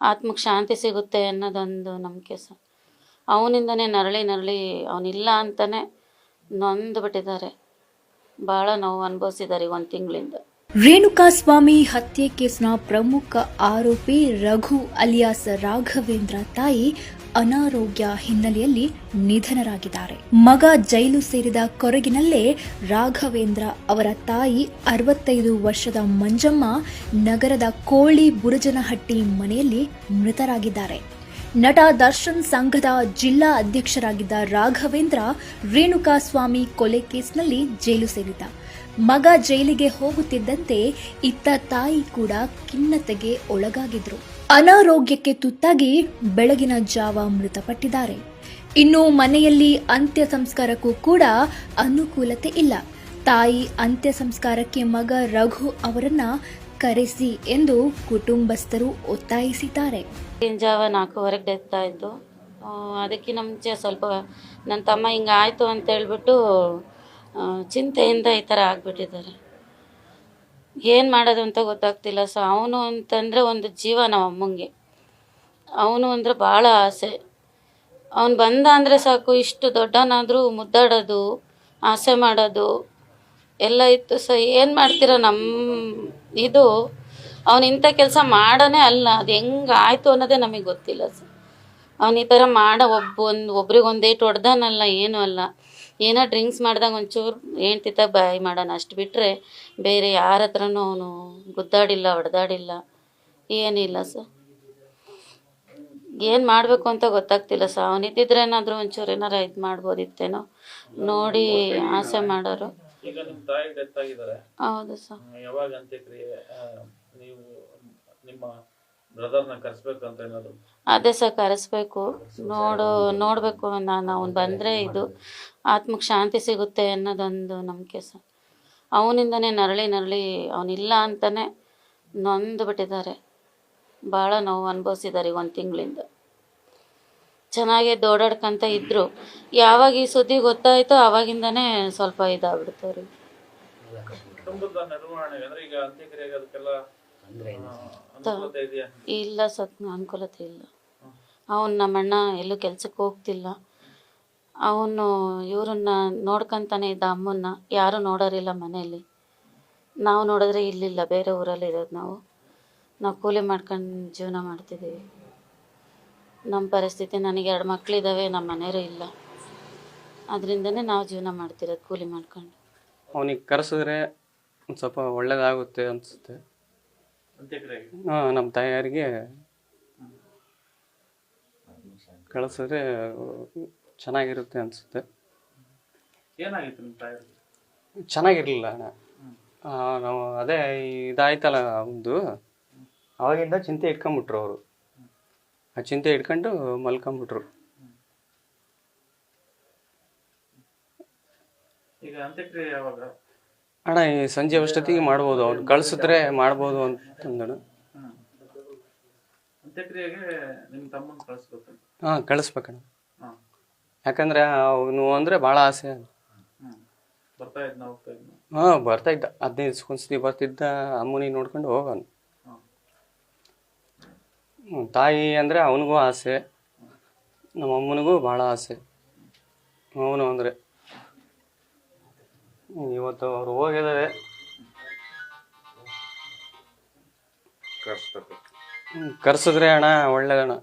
ಆತ್ಮಕ್ಕೆ ಶಾಂತಿ ಸಿಗುತ್ತೆ ಅನ್ನೋದೊಂದು ನಂಬಿಕೆ ಸರ್. ಅವನಿಂದನೇ ನರಳಿ ನರಳಿ ಅವನಿಲ್ಲ ಅಂತಲೇ ನೊಂದು ಬಿಟ್ಟಿದ್ದಾರೆ ಭಾಳ ನೋವು ಅನುಭವಿಸಿದ್ದಾರೆ ಒಂದು ತಿಂಗಳಿಂದ. ರೇಣುಕಾಸ್ವಾಮಿ ಹತ್ಯೆ ಕೇಸ್ನ ಪ್ರಮುಖ ಆರೋಪಿ ರಘು ಅಲಿಯಾಸ್ ರಾಘವೇಂದ್ರ ತಾಯಿ ಅನಾರೋಗ್ಯ ಹಿನ್ನೆಲೆಯಲ್ಲಿ ನಿಧನರಾಗಿದ್ದಾರೆ. ಮಗ ಜೈಲು ಸೇರಿದ ಕೊರಗಿನಲ್ಲೇ ರಾಘವೇಂದ್ರ ಅವರ ತಾಯಿ ಅರವತ್ತೈದು ವರ್ಷದ ಮಂಜಮ್ಮ ನಗರದ ಕೋಳಿ ಬುರುಜನಹಟ್ಟಿ ಮನೆಯಲ್ಲಿ ಮೃತರಾಗಿದ್ದಾರೆ. ನಟ ದರ್ಶನ್ ಸಂಘದ ಜಿಲ್ಲಾ ಅಧ್ಯಕ್ಷರಾಗಿದ್ದ ರಾಘವೇಂದ್ರ ರೇಣುಕಾಸ್ವಾಮಿ ಕೊಲೆ ಕೇಸ್ನಲ್ಲಿ ಜೈಲು ಸೇರಿದ್ದ. ಮಗ ಜೈಲಿಗೆ ಹೋಗುತ್ತಿದ್ದಂತೆ ಇತ್ತ ತಾಯಿ ಕೂಡ ಖಿನ್ನತೆಗೆ ಒಳಗಾಗಿದ್ರು. ಅನಾರೋಗ್ಯಕ್ಕೆ ತುತ್ತಾಗಿ ಬೆಳಗಿನ ಜಾವ ಮೃತಪಟ್ಟಿದ್ದಾರೆ. ಇನ್ನು ಮನೆಯಲ್ಲಿ ಅಂತ್ಯ ಸಂಸ್ಕಾರಕ್ಕೂ ಕೂಡ ಅನುಕೂಲತೆ ಇಲ್ಲ. ತಾಯಿ ಅಂತ್ಯ ಸಂಸ್ಕಾರಕ್ಕೆ ಮಗ ರಘು ಅವರನ್ನ ಕರೆಸಿ ಎಂದು ಕುಟುಂಬಸ್ಥರು ಒತ್ತಾಯಿಸಿದ್ದಾರೆ. ಜಾವ ನಾಲ್ಕೂವರೆಗೆ ಡೆತ್ ಆಯಿತು. ಅದಕ್ಕಿಂತ ಮುಂಚೆ ಸ್ವಲ್ಪ ನನ್ನ ತಮ್ಮ ಹಿಂಗೆ ಆಯಿತು ಅಂತ ಹೇಳ್ಬಿಟ್ಟು ಚಿಂತೆಯಿಂದ ಈ ಥರ ಆಗಿಬಿಟ್ಟಿದ್ದಾರೆ. ಏನು ಮಾಡೋದು ಅಂತ ಗೊತ್ತಾಗ್ತಿಲ್ಲ. ಸೊ ಅವನು ಅಂತಂದರೆ ಒಂದು ಜೀವ ನಮ್ಮ ಅಮ್ಮಂಗೆ. ಅವನು ಅಂದರೆ ಭಾಳ ಆಸೆ. ಅವನು ಬಂದ ಅಂದರೆ ಸಾಕು, ಇಷ್ಟು ದೊಡ್ಡನಾದರೂ ಮುದ್ದಾಡೋದು, ಆಸೆ ಮಾಡೋದು, ಎಲ್ಲ ಇತ್ತು. ಸೊ ಏನು ಮಾಡ್ತೀರ ನಮ್ಮ ಇದು ಅವನು ಇಂಥ ಕೆಲಸ ಮಾಡೋನೇ ಅಲ್ಲ. ಅದು ಹೆಂಗೆ ಆಯಿತು ಅನ್ನೋದೇ ನಮಗೆ ಗೊತ್ತಿಲ್ಲ ಸರ್. ಅವನು ಈ ಥರ ಮಾಡೋ, ಒಬ್ಬ ಒಂದು, ಒಬ್ರಿಗೆ ಒಂದು ಏನು ಹೊಡ್ದಾನಲ್ಲ, ಏನೂ ಅಲ್ಲ. ಏನೋ ಡ್ರಿಂಕ್ಸ್ ಮಾಡ್ದಾಗ ಒಂಚೂರು ಹೆಂಡ್ತಿತ ಬಾಯಿ ಮಾಡೋಣ. ಅಷ್ಟು ಬಿಟ್ಟರೆ ಬೇರೆ ಯಾರ ಹತ್ರನೂ ಅವನು ಗುದ್ದಾಡಿಲ್ಲ, ಹೊಡೆದಾಡಿಲ್ಲ. ಏನಿಲ್ಲ ಸರ್. ಏನು ಮಾಡಬೇಕು ಅಂತ ಗೊತ್ತಾಗ್ತಿಲ್ಲ ಸರ್. ಅವನಿದ್ದಿದ್ರೆ ಏನಾದರೂ ಒಂಚೂರು ಏನಾರು ಇದು ಮಾಡ್ಬೋದಿತ್ತೇನೋ. ನೋಡಿ ಆಸೆ ಮಾಡೋರು. ಈಗ ತಾಯಿ ಡೆತ್ ಆಗಿದ್ದಾರೆ. ಹೌದು ಸರ್ ಯಾವಾಗ ಅಂತ್ಯಕ್ರಿಯೆ ನೀವು ನಿಮ್ಮ ಬ್ರದರ್ನ ಕರೆಸ್ಬೇಕು ಅಂತ ಏನಾದ್ರು? ಅದೇ ಸರ್ ಕರೆಸ್ಬೇಕು. ನೋಡು ನೋಡಬೇಕು ನಾನು ಅವ್ನು ಬಂದರೆ ಇದು ಆತ್ಮಕ್ಕೆ ಶಾಂತಿ ಸಿಗುತ್ತೆ ಅನ್ನೋದೊಂದು ನಂಬಿಕೆ ಸರ್ ಅವನಿಂದನೇ ನರಳಿ ನರಳಿ ಅವನಿಲ್ಲ ಅಂತಾನೆ ನೊಂದು ಬಿಟ್ಟಿದ್ದಾರೆ ಭಾಳ ನೋವು ಅನುಭವಿಸಿದ್ದಾರೆ ಒಂದು ತಿಂಗಳಿಂದ. ಚೆನ್ನಾಗೇ ದೋಡಾಡ್ಕೊಂತ ಇದ್ದರು ಯಾವಾಗ ಈ ಸುದ್ದಿ ಗೊತ್ತಾಯಿತೋ ಆವಾಗಿಂದನೇ ಸ್ವಲ್ಪ ಇದಾಗ್ಬಿಡ್ತು ಅವ್ರಿಗೆ. ಇಲ್ಲ. ಸತ್ ಅನುಕೂಲತೆ ಇಲ್ಲ. ಅವನು ನಮ್ಮಣ್ಣ ಎಲ್ಲೂ ಕೆಲ್ಸಕ್ಕೆ ಹೋಗ್ತಿಲ್ಲ. ಅವನು ಇವ್ರನ್ನ ನೋಡ್ಕೊಂತಾನೆ ಇದ್ದ ಅಮ್ಮನ್ನ ಯಾರು ನೋಡೋರಿಲ್ಲ ಮನೆಯಲ್ಲಿ. ನಾವು ನೋಡಿದ್ರೆ ಇಲ್ಲಿಲ್ಲ ಬೇರೆ ಊರಲ್ಲಿ ಇರೋದು ನಾವು. ನಾವು ಕೂಲಿ ಮಾಡ್ಕೊಂಡು ಜೀವನ ಮಾಡ್ತಿದ್ದೀವಿ. ನಮ್ಮ ಪರಿಸ್ಥಿತಿ ನನಗೆ ಎರಡು ಮಕ್ಕಳಿದ್ದಾವೆ ನಮ್ಮ ಮನೆಯವರು ಇಲ್ಲ. ಅದರಿಂದನೇ ನಾವು ಜೀವನ ಮಾಡ್ತಿರೋದು ಕೂಲಿ ಮಾಡ್ಕೊಂಡು. ಅವನಿಗೆ ಕರೆಸಿದ್ರೆ ಒಂದು ಸ್ವಲ್ಪ ಒಳ್ಳೇದಾಗುತ್ತೆ ಅನಿಸುತ್ತೆ. ಹಾಂ ನಮ್ಮ ತಾಯಿಯರಿಗೆ ಕಳಿಸಿದ್ರೆ ಚೆನ್ನಾಗಿರುತ್ತೆ ಅನಿಸುತ್ತೆ. ಏನಾಗಿತ್ತು ನಿಮ್ಮ ತಾಯಿ ಚೆನ್ನಾಗಿರಲಿಲ್ಲ ಅಣ್ಣ. ಆ, ನಾವು ಅದೇ ಇದಾಯ್ತಲ್ಲ ಒಂದು ಅವಾಗಿಂದ ಚಿಂತೆ ಇಟ್ಕೊಂಬಿಟ್ರು ಅವರು. ಆ ಚಿಂತೆ ಇಟ್ಕೊಂಡು ಮಲ್ಕೊಂಬಿಟ್ರು. ಅಣ್ಣ ಈ ಸಂಜೆ ಅಷ್ಟೊತ್ತಿಗೆ ಮಾಡ್ಬೋದು. ಅವ್ರು ಕಳ್ಸಿದ್ರೆ ಮಾಡ್ಬೋದು ಅಂತಂದಳು. ಹಾ ಕಳಿಸ್ಬೇಕಣ್ಣ. ಯಾಕಂದ್ರೆ ಅವನು ಅಂದ್ರೆ ಬಹಳ ಆಸೆ ಹಾ ಬರ್ತಾ ಇದ್ದ. ಹದಿನೈದು ದಿವ್ಸಕ್ಕೊಂದ್ಸತಿ ಬರ್ತಿದ್ದ. ಅಮ್ಮನಿಗೆ ನೋಡ್ಕೊಂಡು ಹೋಗೋನು ಹಾಂ ಹ್ಮ್, ತಾಯಿ ಅಂದರೆ ಅವನಿಗೂ ಆಸೆ ನಮ್ಮ ಅಮ್ಮನಿಗೂ ಭಾಳ ಆಸೆ. ಅವನು ಅಂದರೆ ಇವತ್ತು ಅವರು ಹೋಗಿದ್ದಾರೆ ಕರ್ಸಿದ್ರೆ ಅಣ್ಣ ಒಳ್ಳೇದಣ್ಣ.